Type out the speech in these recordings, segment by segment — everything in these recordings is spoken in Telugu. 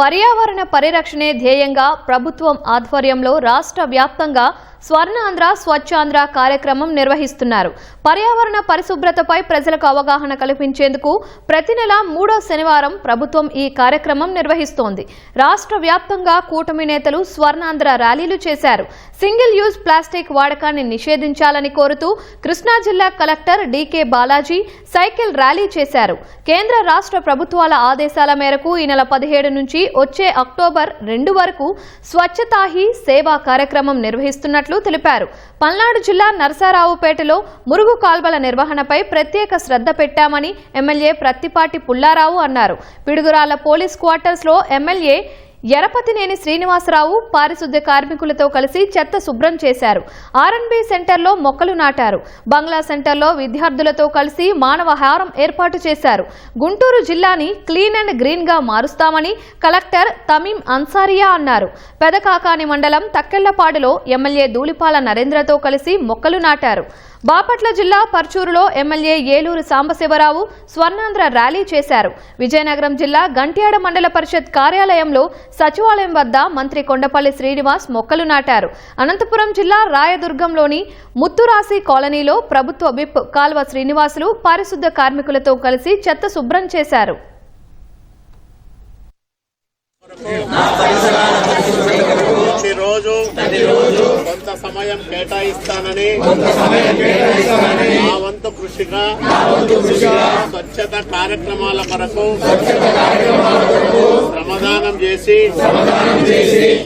పర్యావరణ పరిరక్షణే ధ్యేయంగా ప్రభుత్వం ఆధ్వర్యంలో రాష్ట్ర వ్యాప్తంగా స్వర్ణాంధ్ర స్వచ్ఛాంధ్ర కార్యక్రమం నిర్వహిస్తున్నారు. పర్యావరణ పరిశుభ్రతపై ప్రజలకు అవగాహన కల్పించేందుకు ప్రతి నెల మూడో శనివారం ప్రభుత్వం ఈ కార్యక్రమం నిర్వహిస్తోంది. రాష్ట్ర వ్యాప్తంగా కూటమి నేతలు స్వర్ణాంధ్ర ర్యాలీలు చేశారు. సింగిల్ యూజ్ ప్లాస్టిక్ వాడకాన్ని నిషేధించాలని కోరుతూ కృష్ణా జిల్లా collector D K Balaji cycle rally చేశారు. కేంద్ర రాష్ట్ర ప్రభుత్వాల ఆదేశాల మేరకు ఈ నెల పదిహేడు నుంచి వచ్చే అక్టోబర్ రెండు వరకు స్వచ్ఛతా హీ సేవా కార్యక్రమం నిర్వహిస్తున్నట్లు తెలిపారు. పల్నాడు జిల్లా నరసారావుపేటలో మురుగు కాల్వల నిర్వహణపై ప్రత్యేక శ్రద్ధ పెట్టామని ఎమ్మెల్యే ప్రత్తిపాటి పుల్లారావు అన్నారు. పిడుగురాల పోలీస్ క్వార్టర్స్లో ఎమ్మెల్యే ఎరపతినేని శ్రీనివాసరావు పారిశుద్ధ్య కార్మికులతో కలిసి చెత్త శుభ్రం చేశారు. ఆర్ఎన్బి సెంటర్లో మొక్కలు నాటారు. బంగ్లా సెంటర్లో విద్యార్థులతో కలిసి మానవహారం ఏర్పాటు చేశారు. గుంటూరు జిల్లాని క్లీన్ అండ్ గ్రీన్గా మారుస్తామని కలెక్టర్ తమీం అన్సారియా అన్నారు. పెదకాకాని మండలం తక్కెళ్ళపాడులో ఎమ్మెల్యే ధూళిపాల నరేంద్రతో కలిసి మొక్కలు నాటారు. బాపట్ల జిల్లా పర్చూరులో ఎమ్మెల్యే ఏలూరు సాంబశివరావు స్వర్ణాంధ్ర ర్యాలీ చేశారు. విజయనగరం జిల్లా గంట్యాడ మండల పరిషత్ కార్యాలయంలో సచివాలయం వద్ద మంత్రి కొండపల్లి శ్రీనివాస్ మొక్కలు నాటారు. అనంతపురం జిల్లా రాయదుర్గంలోని ముత్తురాశి కాలనీలో ప్రభుత్వ విప్ కాల్వ శ్రీనివాసులు పారిశుద్ధ కార్మికులతో కలిసి చెత్త శుభ్రం చేశారు. సమయం కేటాయిస్తానని నా వంతు కృషిగా స్వచ్ఛత కార్యక్రమాల కొరకు శ్రమదానం చేసి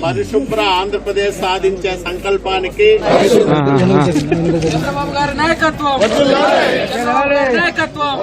పరిశుభ్ర ఆంధ్రప్రదేశ్ సాధించే సంకల్పానికి చంద్రబాబు గారి నాయకత్వం. చంద్రబాబు గారి నాయకత్వం.